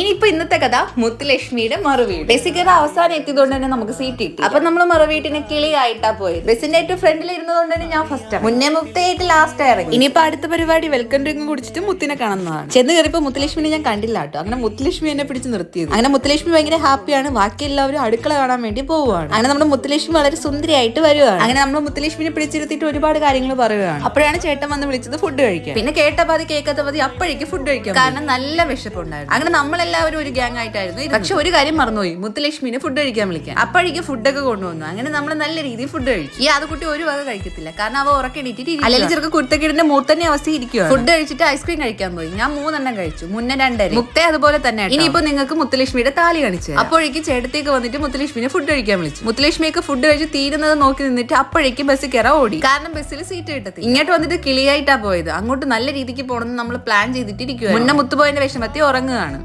ഇനിയിപ്പോ ഇന്നത്തെ കഥ മുത്തുലക്ഷ്മിയുടെ മറുവീട്. ബസ്സിക്കറ അവസാനം എത്തിയതുകൊണ്ട് തന്നെ നമുക്ക് സീറ്റ് കിട്ടി. അപ്പൊ നമ്മൾ മറുവീട്ടിന് കിളിയായിട്ടാ പോയത്. ബസ്സിന്റെ ഏറ്റവും ഫ്രണ്ടിൽ ഇരുന്നതുകൊണ്ട് തന്നെ ഞാൻ ഫസ്റ്റ് മുന്നേ മുക്തയായിട്ട് ലാസ്റ്റ് ഇറങ്ങി. ഇനിയിപ്പോ അടുത്ത പരിപാടി വെൽക്കം ഡ്രിങ്ക് കുടിച്ചിട്ട് മുത്തിനെ കാണുന്നതാണ്. ചെന്ന് കയറിയപ്പോ മുത്തുലക്ഷ്മിനെ ഞാൻ കണ്ടില്ല കേട്ടോ. അങ്ങനെ മുത്തുലക്ഷ്മി എന്നെ പിടിച്ച് നിർത്തിയത്. അങ്ങനെ മുത്തുലക്ഷ്മി ഭയങ്കര ഹാപ്പിയാണ് ബാക്കി എല്ലാവരും അടുക്കള കാണാൻ വേണ്ടി പോവുകയാണ്. അങ്ങനെ നമ്മുടെ മുത്തുലക്ഷ്മി വളരെ സുന്ദരിയായിട്ട് വരുവാണ്. അങ്ങനെ നമ്മൾ മുത്തുലക്ഷ്മിനെ പിടിച്ചിരുത്തിയിട്ട് ഒരുപാട് കാര്യങ്ങൾ പറയുകയാണ് അപ്പോഴാണ് ചേട്ടൻ വന്ന് വിളിച്ചത് ഫുഡ് കഴിക്കാൻ. പിന്നെ കേട്ട പാതി കേൾക്കാത്ത പാതി അപ്പോഴേക്ക് ഫുഡ് കഴിക്കാം കാരണം നല്ല വിശപ്പുണ്ടായിരുന്നു. അങ്ങനെ നമ്മളെല്ലാവരും ഒരു ഗ്യാങ് ആയിട്ടായിരുന്നു. പക്ഷെ ഒരു കാര്യം മറന്നുപോയി. മുത്തലക്ഷ്മിനെ ഫുഡ് കഴിക്കാൻ വിളിക്കാൻ. അപ്പോഴേക്ക് ഫുഡൊക്കെ കൊണ്ടുവന്നു. അങ്ങനെ നമ്മൾ നല്ല രീതിയിൽ ഫുഡ് കഴിച്ചു. ഈ ആദ്യക്കുട്ടി ഒരു വക കഴിക്കത്തില്ല. കാരണം അവ ഉറക്കെണീറ്റിട്ട് അല്ലെങ്കിൽ ചെറുക്ക് കുരുത്തക്കിടിന്റെ മൂത്തന്നെ അവസ്ഥ ഇരിക്കുക ഫുഡ് കഴിച്ചിട്ട് ഐസ്ക്രീം കഴിക്കാൻ പോയി. ഞാൻ മൂന്നെണ്ണം കഴിച്ചു. മുന്നേ രണ്ടര. മുക്തേ അതുപോലെ തന്നെ ഇനിയിപ്പോ നിങ്ങൾക്ക് മുത്തുലക്ഷ്മിയുടെ താലി കാണിച്ചു. അപ്പോഴേക്ക് ചേട്ടത്തേക്ക് വന്നിട്ട് മുത്തലക്ഷ്മിനെ ഫുഡ് കഴിക്കാൻ വിളിച്ചു. മുത്തുലക്ഷ്മിയൊക്കെ ഫുഡ് കഴിച്ച് തീരുന്നത് നോക്കി നിന്നിട്ട് അപ്പോഴേക്ക് ബസ് കയറാൻ ഓടി. കാരണം ബസ്സിൽ സീറ്റ് കിട്ടത്തി ഇങ്ങോട്ട് വന്നിട്ട് കിളിയായിട്ടാ പോയത്. അങ്ങോട്ട് നല്ല രീതിക്ക് പോകണമെന്ന് നമ്മൾ പ്ലാൻ ചെയ്തിട്ടിരിക്കുക മുന്നേ മുത്തുപോയതിന്റെ വിഷമത്തി ഉറങ്ങുകയാണ്.